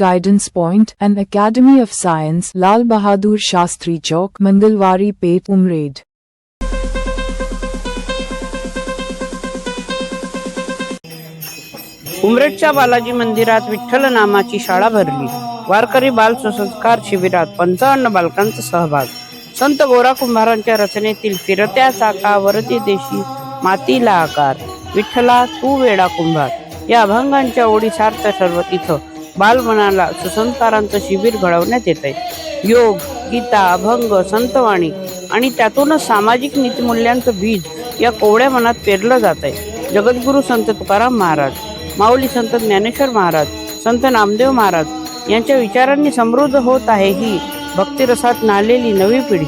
Guidance Point and Academy of Science, Lal Bahadur Shastri Chowk, Mandalwari Pet Umraid. उमरेडच्या बालाजी मंदिरात विठ्ठल नामाची शाळा भरली. वारकरी बाल सुसंस्कार शिबिरात पंचावन्न बालकांचा सहभाग. संत गोरा कुंभारांच्या रचनेतील फिरत्या चाका वरती देशी मातीला आकार. विठ्ठला तू वेडा कुंभार. या अभंगांच्या ओढी सार्थ तिथं बालमनाला सुसंस्कारांचं शिबिर घडवण्यात येत आहे. योग गीता अभंग संतवाणी आणि त्यातूनच सामाजिक नीतिमूल्यांचं बीज या कोवड्या मनात पेरलं जात आहे. जगद्गुरू संत तुकाराम महाराज माऊली संत ज्ञानेश्वर महाराज संत नामदेव महाराज यांच्या विचारांनी समृद्ध होत आहे ही भक्तिरसात नालेली नवी पिढी.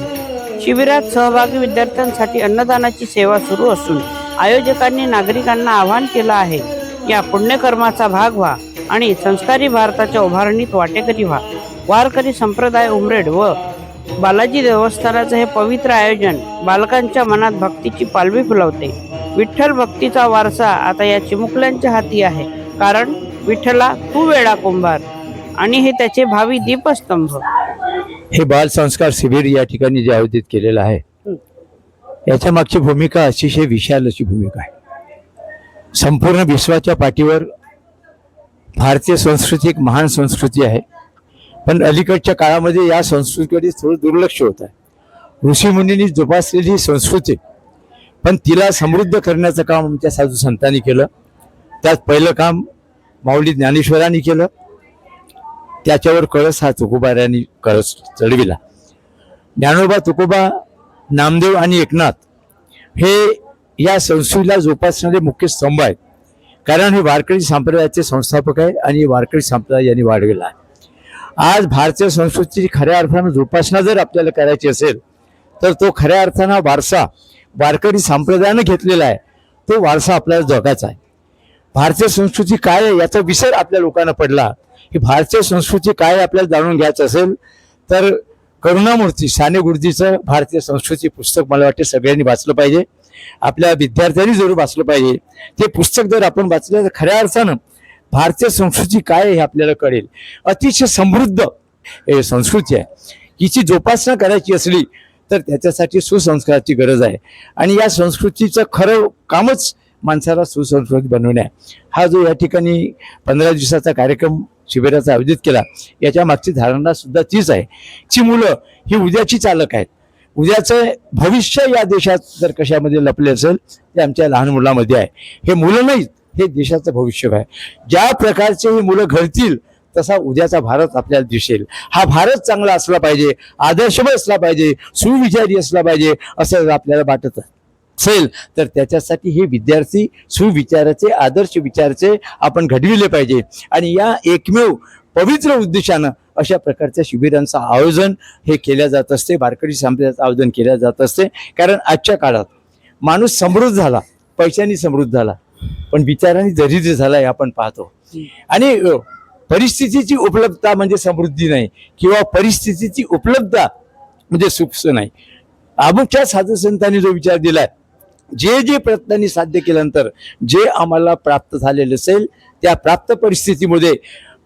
शिबिरात सहभागी विद्यार्थ्यांसाठी अन्नदानाची सेवा सुरू असून आयोजकांनी नागरिकांना आवाहन केलं आहे या पुण्यकर्माचा भाग व्हा. आणि संस्कारी भारताच्या उभारणीत वाटेकरी व्हा. वारकरी संप्रदाय उमरेड व बालाजी देवस्थानाचं हे पवित्र आयोजन बालकांच्या मनात भक्तीची पालवी फुलवते. विठ्ठल भक्तीचा वारसा आता या चिमुकल्यांच्या हाती आहे. कारण विठ्ठला तू वेळा कुंभार आणि हे त्याचे भावी दीपस्तंभ. हे बाल संस्कार शिबिर या ठिकाणी जे आयोजित केलेलं आहे याच्या मागची भूमिका अतिशय विशाल अशी भूमिका आहे. संपूर्ण विश्वाच्या पाठीवर भारतीय संस्कृती एक महान संस्कृती आहे. पण अलीकडच्या काळामध्ये या संस्कृतीकडे थोडं दुर्लक्ष होत आहे. ऋषीमुनींनी जोपासलेली ही संस्कृती पण तिला समृद्ध करण्याचं काम आमच्या साधू संतांनी केलं. त्यात पहिलं काम माऊली ज्ञानेश्वरांनी केलं. त्याच्यावर कळस हा तुकोबाऱ्यांनी कळस चढविला. ज्ञानोबा तुकोबा नामदेव आणि एकनाथ हे या संस्कृतीला जोपासणारे मुख्य स्तंभ आहेत. कारण हे वारकरी संप्रदायाचे संस्थापक आहे आणि वारकरी संप्रदाय यांनी वाढविला आहे. आज भारतीय संस्कृतीची खऱ्या अर्थानं जोपासना जर आपल्याला करायची असेल तर तो खऱ्या अर्थानं वारसा वारकरी संप्रदायानं घेतलेला आहे. तो वारसा आपल्याला जगाचा आहे. भारतीय संस्कृती काय आहे याचा विसर आपल्या लोकांना पडला. की भारतीय संस्कृती काय आपल्याला जाणून घ्यायचं असेल तर करुणामूर्ती साने गुरुजीचं भारतीय संस्कृती पुस्तक मला वाटते सगळ्यांनी वाचलं पाहिजे. आपल्या विद्यार्थ्यांनी जरूर वाचलं पाहिजे. ते पुस्तक जर आपण वाचलं तर खऱ्या अर्थानं भारतीय संस्कृती काय आहे हे आपल्याला कळेल. अतिशय समृद्ध हे संस्कृती आहे. हिची जोपासना करायची असली तर त्याच्यासाठी सुसंस्काराची गरज आहे. आणि या संस्कृतीचं खरं कामच माणसाला सुसंस्कृत बनवणे आहे. हा जो या ठिकाणी पंधरा दिवसाचा कार्यक्रम शिबिराचा आयोजित केला याच्या मागची धारणा सुद्धा तीच आहे. ची मुलं ही उद्याची चालक आहेत. उद्याचं भविष्य या देशात जर कशामध्ये लपले असेल ते आमच्या लहान मुलामध्ये आहे. हे मुलं नाहीत हे देशाचं भविष्य आहे. ज्या प्रकारचे ही मुलं घडतील तसा उद्याचा भारत आपल्याला दिसेल. हा भारत चांगला असला पाहिजे आदर्शमय असला पाहिजे सुविचारी असला पाहिजे असं जर आपल्याला वाटत असेल तर त्याच्यासाठी हे विद्यार्थी सुविचाराचे आदर्श विचाराचे आपण घडविले पाहिजे. आणि या एकमेव पवित्र उद्देशानं अशा प्रकारच्या शिबिरांचं आयोजन हे केल्या जात असते. वारकरी संप्रदायाचं आयोजन केल्या जात असते. कारण आजच्या काळात माणूस समृद्ध झाला. पैशाने समृद्ध झाला. पण विचाराने दरिद्र झाला हे आपण पाहतो. आणि परिस्थितीची उपलब्धता म्हणजे समृद्धी नाही किंवा परिस्थितीची उपलब्धता म्हणजे सुख नाही. अमुकच्या साधू संतांनी जो विचार दिलाय जे जे प्रयत्नांनी साध्य केल्यानंतर जे आम्हाला प्राप्त झालेलं असेल त्या प्राप्त परिस्थितीमध्ये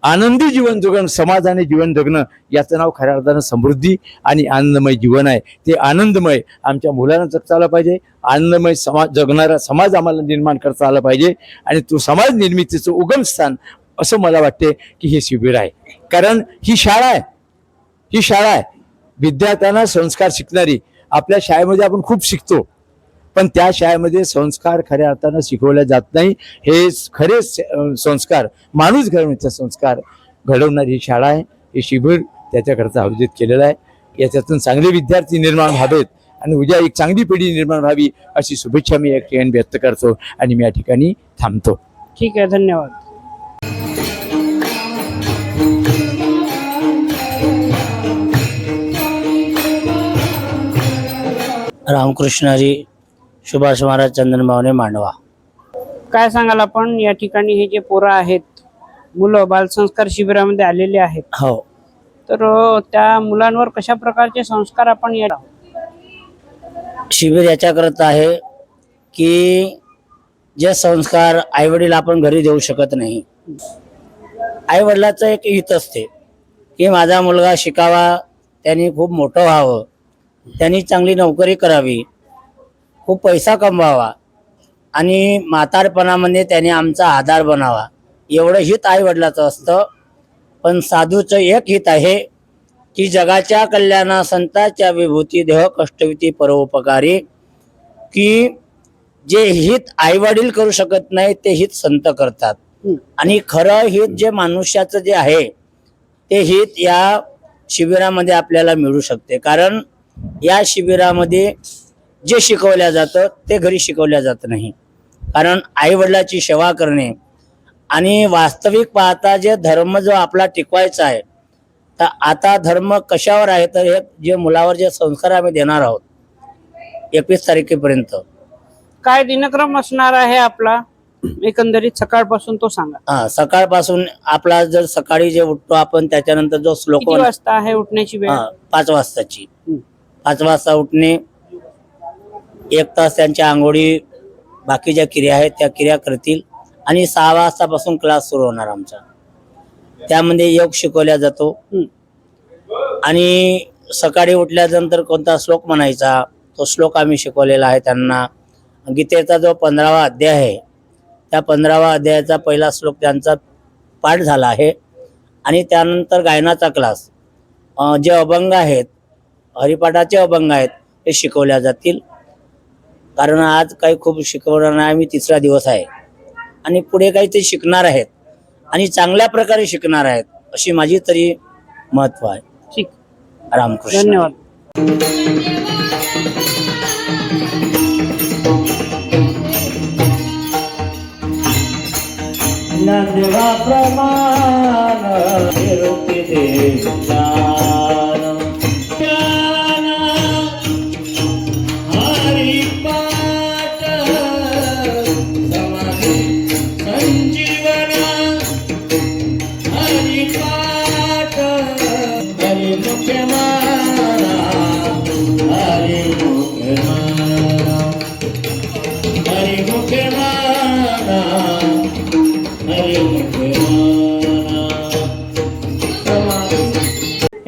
आनंदी जीवन जगणं समाजाने जीवन जगणं याचं नाव खऱ्या अर्थानं समृद्धी आणि आनंदमय जीवन आहे. ते आनंदमय आमच्या मुलांना जगता आलं पाहिजे. आनंदमय समाज जगणारा समाज आम्हाला निर्माण करता आला पाहिजे. आणि तो समाज निर्मितीचं उगमस्थान असं मला वाटते की हे शिबिर आहे. कारण ही शाळा आहे. ही शाळा आहे. विद्यार्थ्यांना संस्कार शिकणारी. आपल्या शाळेमध्ये आपण खूप शिकतो. पण त्या शाळेमध्ये संस्कार खऱ्या अर्थानं शिकवले जात नाही. हे खरे संस्कार माणूस घडवण्याचे संस्कार घडवणारी ही शाळा आहे. हे शिबिर त्याच्याकरता आयोजित केलेलं आहे. याच्यातून चांगले विद्यार्थी निर्माण व्हावेत आणि उद्या एक चांगली पिढी निर्माण व्हावी अशी शुभेच्छा मी या ठिकाणी व्यक्त करतो आणि मी या ठिकाणी थांबतो. ठीक आहे धन्यवाद. रामकृष्ण हरी सुभाष महाराज चंदनभावने मांडवा. काय सांगाल आपण? या ठिकाणी हे जे पोरं आहेत मुलं बालसंस्कार शिबिरामध्ये आलेले आहेत. हो. तर त्या मुलांवर कशा प्रकारचे संस्कार आपण या शिबिर याच्याकरता आहे की जे संस्कार आईवडील आपण घरी देऊ शकत नाही. आईवडिलाचं एक हित असते की माझा मुलगा शिकावा त्यांनी खूप मोठं व्हावं त्यांनी चांगली नोकरी करावी खूप पैसा कमवावा आणि म्हातारपणामध्ये त्याने आमचा आधार बनावा. एवढं हित आईवडिलाचं असतं. पण साधूचं एक हित आहे की जगाच्या कल्याणा संताच्या विभूती देह कष्टविती परोपकारी की जे हित आईवडील करू शकत नाही ते हित संत करतात. आणि खरं हित जे मनुष्याचं जे आहे ते हित या शिबिरामध्ये आपल्याला मिळू शकते. कारण या शिबिरामध्ये जे शिकवल्या जातं ते घरी शिकवल्या जात नाही. कारण आईवडिलाची सेवा करणे आणि वास्तविक पाहता जे धर्म जो आपला टिकवायचा आहे तर आता धर्म कशावर आहे तर हे जे मुलावर जे संस्कार आम्ही देणार आहोत एकवीस तारखेपर्यंत. काय दिनक्रम असणार आहे आपला? एकंदरीत सकाळपासून तो सांगा. हा सकाळपासून आपला जर सकाळी जे उठतो आपण त्याच्यानंतर जो श्लोक किती वाजता आहे उठण्याची वेळ? हा, पाच वाजताची. पाच वाजता उठणे एक तास त्यांच्या आंघोळी बाकी ज्या क्रिया आहेत त्या क्रिया करतील आणि सहा वाजतापासून क्लास सुरू होणार आमचा. त्यामध्ये योग शिकवला जातो. आणि सकाळी उठल्यानंतर कोणता श्लोक म्हणायचा तो श्लोक आम्ही शिकवलेला आहे त्यांना. गीतेचा जो पंधरावा अध्याय आहे त्या पंधरावा अध्यायाचा पहिला श्लोक त्यांचा पाठ झाला आहे. आणि त्यानंतर गायनाचा क्लास जे अभंग आहेत हरिपाठाचे अभंग आहेत ते शिकवल्या जातील. कारण आज काही खूप शिकवणार नाही आम्ही तिसरा दिवस आहे. आणि पुढे काही ते शिकणार आहेत. आणि चांगल्या प्रकारे शिकणार आहेत अशी माझी तरी महत्त्व आहे. ठीक. रामकृष्ण. धन्यवाद.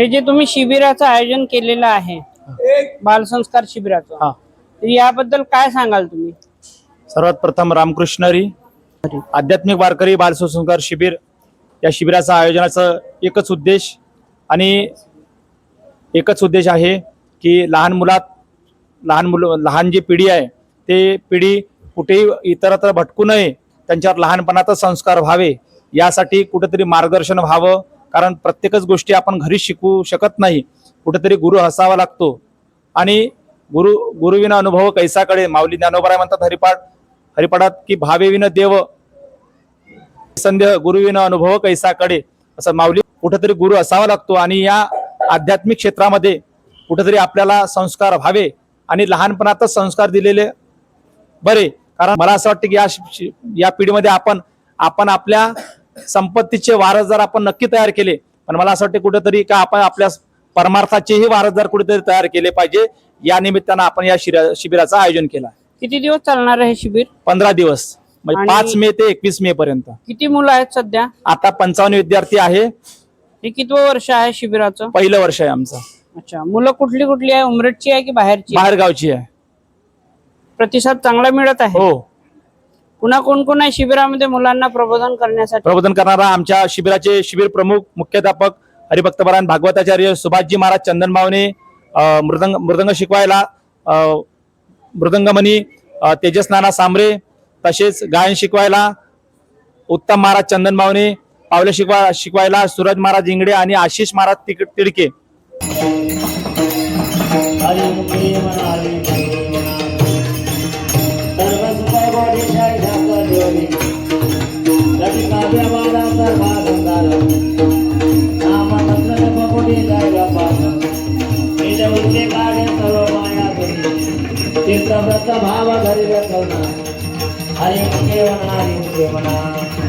जे तुम्ही शिबिराचं आयोजन केलेलं आहे. बालसंस्कार शिबिराचं. हा. तर याबद्दल काय सांगाल तुम्ही? सर्वात प्रथम रामकृष्णरी आध्यात्मिक वारकरी बालसंस्कार शिबिर या शिबिराचं आयोजनाचं एकच उद्देश आणि एकच उद्देश आहे की लहान मुलात लहान मुलं लहान जी पिढी आहे ते पिढी कुठेही इतरत्र भटकू नये त्यांच्यावर लहानपणातच संस्कार व्हावे यासाठी कुठेतरी मार्गदर्शन व्हावं कारण प्रत्येकच गोष्टी आपण घरी शिकू शकत नाही. कुठेतरी गुरु हसावा लागतो. आणि गुरु गुरुविना अनुभव कैसाकडे माऊली ज्ञानोबराय म्हणतात हरिपाठ हरिपाठात की भावेविन देव संदेह गुरुविन अनुभव कैसाकडे असं माऊली कुठेतरी गुरु असावा लागतो आणि या आध्यात्मिक क्षेत्रामध्ये कुठेतरी आपल्याला संस्कार व्हावे आणि लहानपणातच संस्कार दिलेले बरे. कारण मला असं वाटतं की या या पिढीमध्ये आपण आपण आपल्या संपत्तीचे वारसदार आपण नक्की तयार केले पण मला असं वाटतं कुठेतरी का आपण आपल्या परमार्थाचेही वारसदार कुठेतरी तयार केले पाहिजे या निमित्तानं आपण या शिबिराचं आयोजन केलं. किती दिवस चालणार आहे शिबिर? पंधरा दिवस. म्हणजे पाच मे ते एकवीस मे पर्यंत. किती मुलं आहेत सध्या? आता पंचावन्न विद्यार्थी आहे. हे कितवं वर्ष आहे शिबिराचं? पहिलं वर्ष आहे आमचं. अच्छा मुलं कुठली कुठली आहे? उमरेडची आहे की बाहेरची आहे? बाहेर गावची आहे. प्रतिसाद चांगला मिळत आहे? हो. पुन्हा कोण कोण आहे शिबिरामध्ये मुलांना प्रबोधन करण्यासाठी? प्रबोधन करणारा आमच्या शिबिराचे शिबिर प्रमुख मुख्याध्यापक हरिभक्तपरायण भागवताचार्य सुभाषजी महाराज चंदन मावने अ, मृदंग मृदंग शिकवायला मृदंगमणी तेजस नाना सांबरे तसेच गायन शिकवायला उत्तम महाराज चंदन मावने पावले शिकवा शिकवायला सूरज महाराज इंगडे आणि आशिष महाराज तिक- तिडके. चित्रव्रत भाव धरिल करुणा हरे मुखे हरे